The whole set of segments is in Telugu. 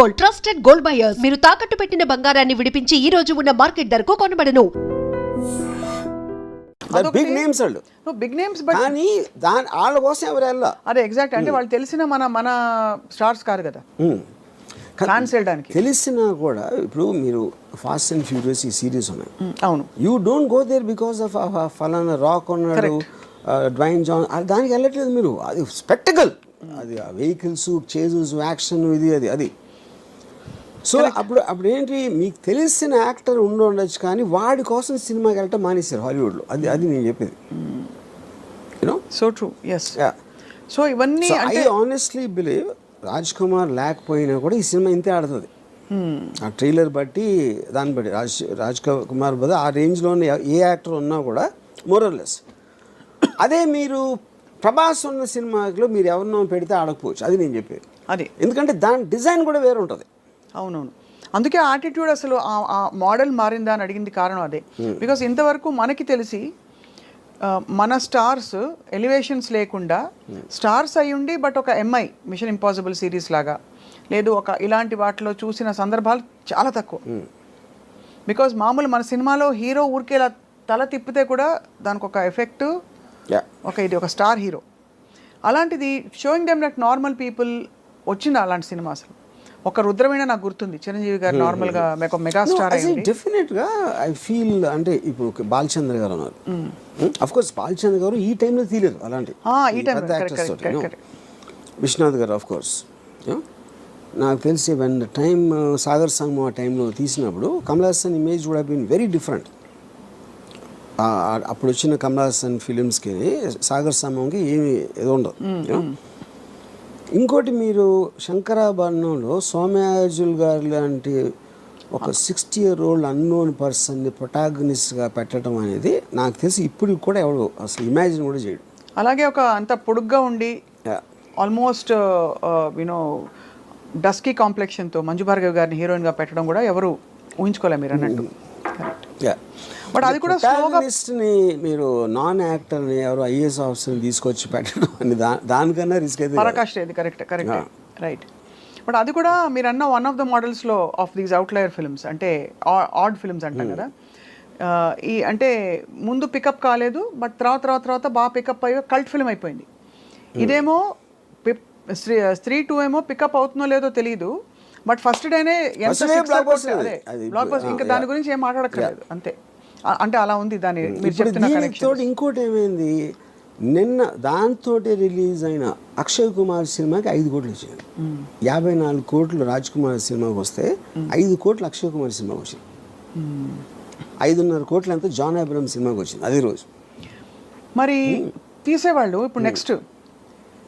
Gold trusted gold buyers. మీరు తాకట్టు పెట్టిన బంగారాన్ని విడిపించి ఈ రోజు ఉన్న మార్కెట్ ధరకు కొనబడను. బిగ్ నేమ్స్ వాళ్ళు. బిగ్ నేమ్స్ బట్ కానీ దాని వాళ్ళ కోసం ఎవరు వెళ్ళా అదే ఎగ్జాక్ట్ అంటే వాళ్ళు తెలిసిన మన మన స్టార్స్ కాదు కదా. వెళ్ళడానికి. తెలిసినా కూడా ఇప్పుడు మీరు ఫాస్ట్ అండ్ ఫ్యూరియస్ ఈ సిరీస్ ఉన్నాయి. ఉమ్, అవును. You don't go there because of ఫలానా రాక్ ఉన్నాడు డ్వైన్ జాన్ అది దానికి వెళ్ళట్లేదు మీరు. అది స్పెక్టకల్ అది వెహికల్స్ చేజెస్ యాక్షన్ ఇది అది అది. సో అప్పుడు అప్పుడు ఏంటి మీకు తెలిసిన యాక్టర్ ఉండి ఉండొచ్చు కానీ వాడి కోసం సినిమాకి వెళ్ళటం మానేశారు హాలీవుడ్లో. అది అది నేను చెప్పేది. You know so true yes so ఇవన్నీ I honestly believe Raj Kumar లేకపోయినా కూడా ఈ సినిమా ఇంతే ఆడుతుంది. ఆ ట్రైలర్ బట్టి దాన్ని బట్టి రాజ్ రాజ్ కుమార్ బదులు ఆ రేంజ్లో ఏ యాక్టర్ ఉన్నా కూడా మోరల్లెస్ అదే మీరు ప్రభాస్ ఉన్న సినిమాలో మీరు ఎవరినో పెడితే ఆడకపోవచ్చు. అది నేను చెప్పేది. అది. ఎందుకంటే దాని డిజైన్ కూడా వేరే ఉంటుంది అవునవును. అందుకే ఆటిట్యూడ్ అసలు ఆ- మోడల్ మారిందా అని అడిగింది కారణం అదే. బికాస్ ఇంతవరకు మనకి తెలిసి మన స్టార్స్ ఎలివేషన్స్ లేకుండా స్టార్స్ అయి ఉండి బట్ ఒక ఎంఐ మిషన్ ఇంపాసిబుల్ సిరీస్ లాగా లేదు ఒక ఇలాంటి వాటిలో చూసిన సందర్భాలు చాలా తక్కువ. బికాజ్ మామూలు మన సినిమాలో హీరో ఊరికే ఇలా తల తిప్పితే కూడా దానికి ఒక ఎఫెక్ట్ ఒక ఇది ఒక స్టార్ హీరో అలాంటిది showing them like normal people వచ్చింది అలాంటి సినిమా అసలు? ఒక రుద్రమైన నాకు గుర్తుంది. చిరంజీవి గారు నార్మల్గా ఒక మెగా స్టార్ అయింది డెఫినెట్గా ఐ ఫీల్ అంటే ఇప్పుడు బాలచంద్ర గారు ఉన్నారు. అఫ్ కోర్స్ బాలచంద్ర గారు ఈ టైంలో తీయలేరు అలాంటి. ఆ, ఈ correct. విశ్వనాథ్ గారు ఆఫ్ కోర్స్ నాకు తెలిసి వెన్ టైమ్ సాగర్ సంగమం ఆ టైంలో తీసినప్పుడు కమల్ హాసన్ ఇమేజ్ కూడా బీన్ వెరీ డిఫరెంట్ అప్పుడు వచ్చిన కమల్ హాసన్ ఫిలిమ్స్కి సాగర్ సంగమంకి ఏమి ఏదో ఉండదు. You know. ఇంకోటి మీరు శంకరాభరణంలో సోమయాజుల్ గారు లాంటి ఒక సిక్స్టీ ఇయర్ ఓల్డ్ అన్నోన్ పర్సన్ని ప్రొటాగనిస్ట్గా పెట్టడం అనేది నాకు తెలిసి ఇప్పుడు కూడా ఎవడు అసలు ఇమాజిన్ కూడా చేయడు. అలాగే ఒక అంత పొడుగ్గా ఉండి. ఆల్మోస్ట్ యూనో డస్కీ కాంప్లెక్షన్తో మంజు భార్గవ్ గారిని హీరోయిన్గా పెట్టడం కూడా ఎవరు ఊహించుకోలేరు మీరు అన్నట్టు. But అది కూడా ని మీరు నాన్ యాక్టర్ని ఎవరు ఐఏఎస్ ఆఫీసర్ని తీసుకొచ్చి పెట్టడం అని దానికన్నా రిస్క్ అయితే. పరాకాష్ట ఇది కరెక్ట్ కరెక్ట్ రైట్ బట్ అది కూడా మీరు అన్న వన్ ఆఫ్ ద మోడల్స్లో ఆఫ్ దీస్ అవుట్లయర్ ఫిల్మ్స్ అంటే ఆడ్ ఫిల్మ్స్ అంటాం కదా. ఆ, ఈ అంటే ముందు పికప్ కాలేదు బట్ తర్వాత తర్వాత తర్వాత బాగా పికప్ అయ్యి కల్ట్ ఫిల్మ్ అయిపోయింది. ఇదేమో పిప్- స్త్రీ స్త్రీ టూ ఏమో పికప్ అవుతుందో లేదో తెలియదు బట్ ఫస్ట్ డేనే ఎంత అది. blockbuster. ఇంకా దాని గురించి ఏం మాట్లాడక్కర్లేదు అంతే. అంటే అలా ఉంది దాని మీరు చెప్తున్న ఇంకోటి ఏమైంది? నిన్న దాంతో రిలీజ్ అయిన అక్షయ్ కుమార్ సినిమాకి ఐదు కోట్లు వచ్చింది యాభై నాలుగు కోట్లు రాజ్ కుమార్ సినిమాకి వస్తే ఐదు కోట్లు అక్షయ్ కుమార్ సినిమాకి వచ్చింది. ఐదున్నర కోట్లు ఎంత జాన్ అబ్రహం సినిమాకి వచ్చింది అదే రోజు. మరి తీసేవాళ్ళు ఇప్పుడు నెక్స్ట్.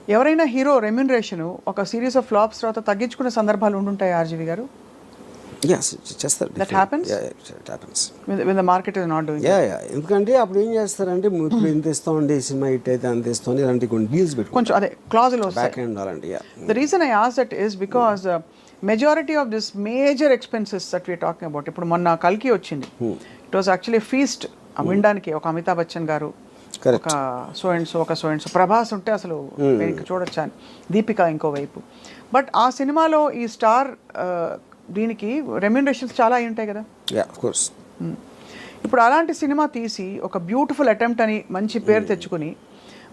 ఎవరైనా హీరో రెమ్యునరేషన్ ఒక సిరీస్ ఆఫ్ ఫ్లాప్స్ తర్వాత తగ్గించుకునే సందర్భాలు ఉండుంటాయి ఆర్జీవి గారు? Yes, చేస్తారు That happens? Happens with the market is not doing yeah yeah ఎందుకంటే అప్పుడు ఏం చేస్తారంటే ఇప్పుడు ఇంత ఇస్తామండి సినిమా హిట్ అయితే అంత ఇస్తాం ఇలాంటి కొన్ని డీల్స్ పెట్టుకో కొంచెం అదే క్లాజులు బ్యాక్ ఎండ్ అలాంటి yeah the reason I as that is because majority of this major expenses that we talking about ఇప్పుడు మొన్న కల్కి వచ్చింది. ఇట్ వాస్ యాక్చువల్లీ ఫీస్ట్ వినడానికి ఒక అమితాబ్ బచ్చన్ గారు. ఒక సో అండ్ సో ఒక సో అండ్ సో ప్రభాస్ ఉంటే అసలు నేను ఇంక చూడొచ్చా అని దీపిక ఇంకోవైపు బట్ ఆ సినిమాలో ఈ స్టార్ దీనికి రెమ్యునరేషన్స్ చాలా అయి ఉంటాయి కదా. కోర్స్. ఇప్పుడు అలాంటి సినిమా తీసి ఒక బ్యూటిఫుల్ అటెంప్ట్ అని మంచి పేరు తెచ్చుకుని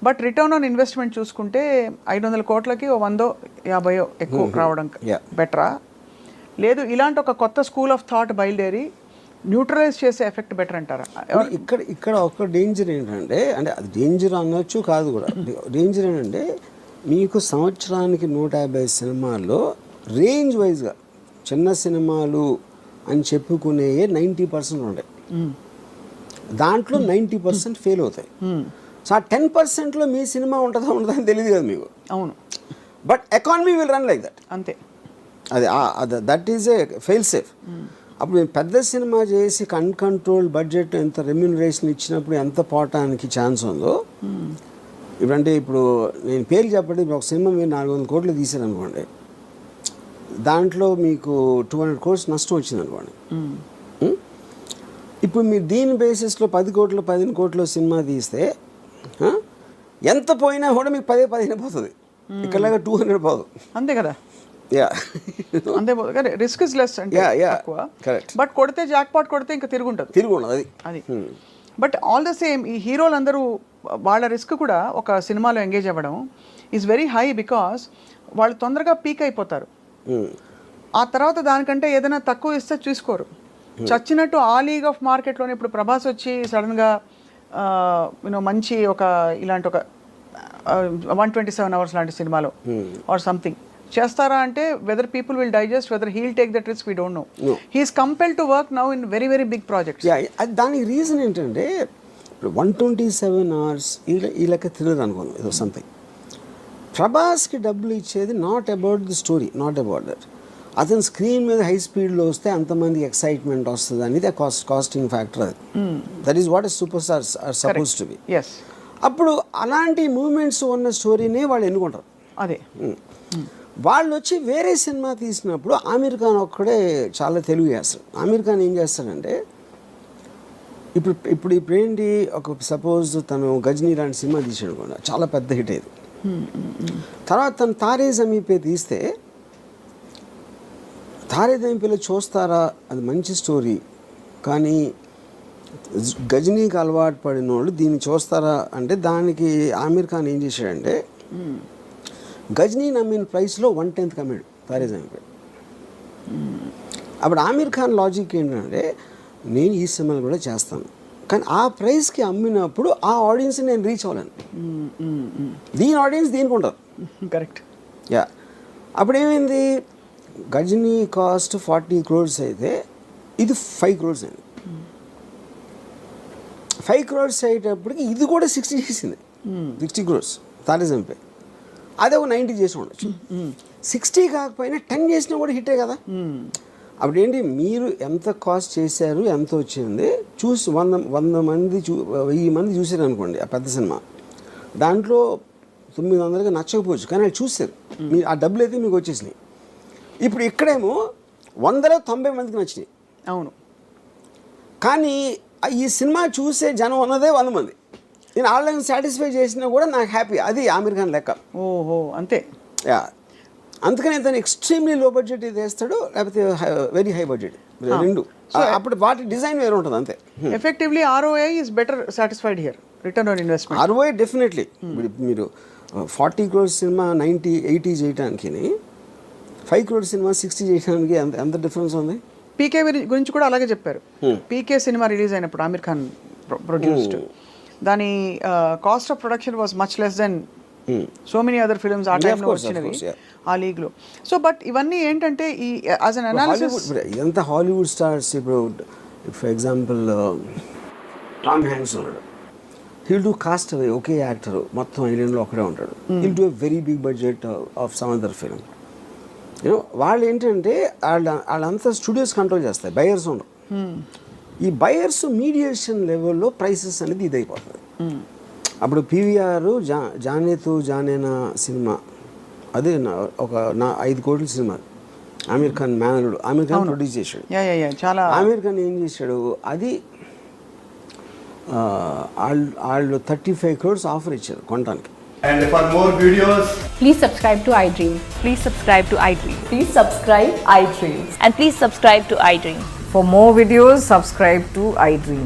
బట్ రిటర్న్ ఆన్ ఇన్వెస్ట్మెంట్ చూసుకుంటే ఐదు వందల కోట్లకి ఓ వందో యాభయో ఎక్కువ రావడం. బెటరా లేదు ఇలాంటి ఒక కొత్త స్కూల్ ఆఫ్ థాట్ బయలుదేరి న్యూట్రలైజ్ చేసే ఎఫెక్ట్ బెటర్ అంటారా? ఇక్కడ ఇక్కడ ఒక డేంజర్ ఏంటంటే అంటే అది డేంజర్ అనొచ్చు కాదు కూడా. డేంజర్ ఏంటంటే మీకు సంవత్సరానికి నూట యాభై సినిమాల్లో రేంజ్ వైజ్గా చిన్న సినిమాలు అని చెప్పుకునే నైంటీ పర్సెంట్ ఉంటాయి దాంట్లో నైంటీ పర్సెంట్ ఫెయిల్ అవుతాయి. సో ఆ టెన్ పర్సెంట్లో మీ సినిమా ఉంటుందా ఉంటుందా అని తెలియదు కదా మీకు. అవును. But economy will run like that. అంతే. అది that is a fail safe. అప్పుడు మేము పెద్ద సినిమా చేసి అన్కంట్రోల్ బడ్జెట్ ఎంత రెమ్యూనరేషన్ ఇచ్చినప్పుడు ఎంత పోవటానికి ఛాన్స్ ఉందో. ఇప్పుడంటే ఇప్పుడు నేను పేరు చెప్పండి ఒక సినిమా మీరు నాలుగు వందల కోట్లు తీసారనుకోండి దాంట్లో మీకు టూ హండ్రెడ్ కోర్స్ నష్టం వచ్చింది అనుకోండి? ఇప్పుడు మీరు దీని బేసిస్లో పది కోట్లు పదిహేను కోట్లు సినిమా తీస్తే ఎంత పోయినా కూడా మీకు పదే పదిహేను పోతుంది. ఇక్కడలాగా టూ హండ్రెడ్ పోదు. అంతే కదా? యా. అంతే కానీ రిస్క్ ఇస్ లెస్ అంటే Correct. బట్ కొడితే జాక్ పాట్ కొడితే ఇంకా తిరుగుంటుంది తిరిగి ఉండదు అది. అది. బట్ ఆల్ ద సేమ్ ఈ హీరోలు అందరూ వాళ్ళ రిస్క్ కూడా ఒక సినిమాలో ఎంగేజ్ అవ్వడం ఈజ్ వెరీ హై బికాస్ వాళ్ళు తొందరగా పీక్ అయిపోతారు. ఆ తర్వాత దానికంటే ఏదైనా తక్కువ ఇస్తే చూసుకోరు. చచ్చినట్టు ఆ లీగ్ ఆఫ్ మార్కెట్లోనే ఇప్పుడు ప్రభాస్ వచ్చి సడన్గా యూనో మంచి ఒక ఇలాంటి ఒక వన్ ట్వంటీ సెవెన్ అవర్స్ లాంటి సినిమాలో ఆర్ సంథింగ్. చేస్తారా అంటే whether people will digest whether he'll take that risk we don't know he's compel to work now in very very big projects అది దానికి రీజన్ ఏంటంటే ఇప్పుడు వన్ ట్వంటీ సెవెన్ అవర్స్ ఈ లెక్క తిరగదు అనుకోను ఏదో సంథింగ్ ప్రభాస్కి డబ్బులు ఇచ్చేది not about the story not about that అతను స్క్రీన్ మీద హై స్పీడ్లో వస్తే అంతమంది ఎక్సైట్మెంట్ వస్తుంది అనేది కాస్ట్ కాస్టింగ్ ఫ్యాక్టర్ అది. That is what is superstars are suppose to be అప్పుడు అలాంటి మూమెంట్స్ ఉన్న స్టోరీనే వాళ్ళు ఎన్నుకుంటారు. అదే. వాళ్ళు వచ్చి వేరే సినిమా తీసినప్పుడు ఆమీర్ ఖాన్ ఒక్కడే చాలా తెలుగు చేస్తాడు. ఆమీర్ ఖాన్ ఏం చేస్తాడంటే ఇప్పుడు ఇప్పుడు ఇప్పుడు ఏంటి ఒక సపోజ్ తను గజనీ లాంటి సినిమా తీసాడు కూడా చాలా పెద్ద హిట్ అయ్యేది. తర్వాత తను తారే జమీపే తీస్తే తారే జమీపేలో చూస్తారా? అది మంచి స్టోరీ. కానీ గజనీకి అలవాటు పడిన వాళ్ళు దీన్ని చూస్తారా అంటే దానికి ఆమీర్ ఖాన్ ఏం చేశాడంటే గజనీ నమ్మిన ప్రైస్లో వన్ టెన్త్ కమ్మాడు తారే జమీపే. అప్పుడు ఆమీర్ ఖాన్ లాజిక్ ఏంటంటే నేను ఈ సినిమాలు కూడా చేస్తాను. కానీ ఆ ప్రైస్కి అమ్మినప్పుడు ఆ ఆడియన్స్ నేను రీచ్ అవ్వలేను. దీని ఆడియన్స్ దీనికి ఉంటారు కరెక్ట్. యా. అప్పుడు ఏమైంది గజనీ కాస్ట్ ఫార్టీ క్రోర్స్ అయితే ఇది ఫైవ్ క్రోర్స్ అయింది. ఫైవ్ క్రోర్స్ అయ్యేటప్పటికి ఇది కూడా సిక్స్టీ చేసింది. సిక్స్టీ క్రోర్స్. తారే చంపే అదే ఒక నైంటీ చేసి ఉండొచ్చు. సిక్స్టీ కాకపోయినా టెన్ చేసినా కూడా హిట్టే కదా. అప్పుడు ఏంటి మీరు ఎంత కాస్ట్ చేశారు ఎంత వచ్చింది? చూసి వంద వంద మంది చూ వెయ్యి మంది చూసారు అనుకోండి ఆ పెద్ద సినిమా. దాంట్లో తొమ్మిది వందలకి నచ్చకపోవచ్చు కానీ వాళ్ళు చూస్తారు మీరు ఆ డబ్బులు అయితే మీకు వచ్చేసినాయి. ఇప్పుడు ఇక్కడేమో వందలో తొంభై మందికి నచ్చినాయి. అవును. కానీ ఈ సినిమా చూసే జనం ఉన్నదే వంద మంది. నేను వాళ్ళని సాటిస్ఫై చేసినా కూడా నాకు హ్యాపీ. అది ఆమీర్ ఖాన్ లెక్క. ఓహో అంతే. యా. అందుకని తను ఎక్స్ట్రీమ్లీ లో బడ్జెట్ ఇది వేస్తాడు లేకపోతే వెరీ హై బడ్జెట్ రెండు. అప్పుడు వాటి డిజైన్ వేరే ఉంటుంది అంతే. Effectively ROI is better satisfied here return on investment అరవై డెఫినెట్లీ మీరు ఫార్టీ క్రోర్స్ సినిమా నైంటీ ఎయిటీ చేయడానికి ఫైవ్ క్రోర్స్ సినిమా సిక్స్టీ చేయడానికి ఎంత ఎంత డిఫరెన్స్ ఉంది? పీకే గురించి కూడా అలాగే చెప్పారు. పీకే సినిమా రిలీజ్ అయినప్పుడు ఆమిర్ ఖాన్ ప్రొడ్యూస్డ్ దాని cost of production was much less then so many other films ఆ Hmm. టైంలో వచ్చినవి. ఆ లీగ్లో సో బట్ ఇవన్నీ ఏంటంటే ఈ యాజ్ అన్ అనాలిసిస్ ఎంత హాలీవుడ్ స్టార్స్ ఇప్పుడు ఫర్ ఎగ్జాంపుల్ టామ్ హ్యాంక్స్ ఉన్నాడు. హిల్ డూ కాస్ట్ అవే ఒకే యాక్టర్ మొత్తం ఐలాండ్లో ఒకడే ఉంటాడు. He'll do very big budget of some other film you know వాళ్ళు ఏంటంటే వాళ్ళ వాళ్ళంతా స్టూడియోస్ కంట్రోల్ చేస్తాయి బయర్స్ ఉండవు ఈ బయర్స్ మీడియేషన్ లెవెల్లో ప్రైసెస్ అనేది ఇది అయిపోతుంది అప్పుడు పీవీఆర్ జా జానేతు జానేనా సినిమా అదే నా ఒక నా ఐదు కోట్ల సినిమా ఆమీర్ ఖాన్ మేనలుడు ఆమీర్ ఖాన్ ప్రొడ్యూస్ చేశాడు యా యా యా చాలా ఆమీర్ ఖాన్ ఏం చేశాడు అది వాళ్ళు వాళ్ళు థర్టీ ఫైవ్ క్రోర్స్ ఆఫర్ ఇచ్చారు కొనడానికి And for more videos, Please subscribe to iDream. Please subscribe to iDream. Please subscribe iDream. And please subscribe to iDream. For more videos, subscribe to iDream.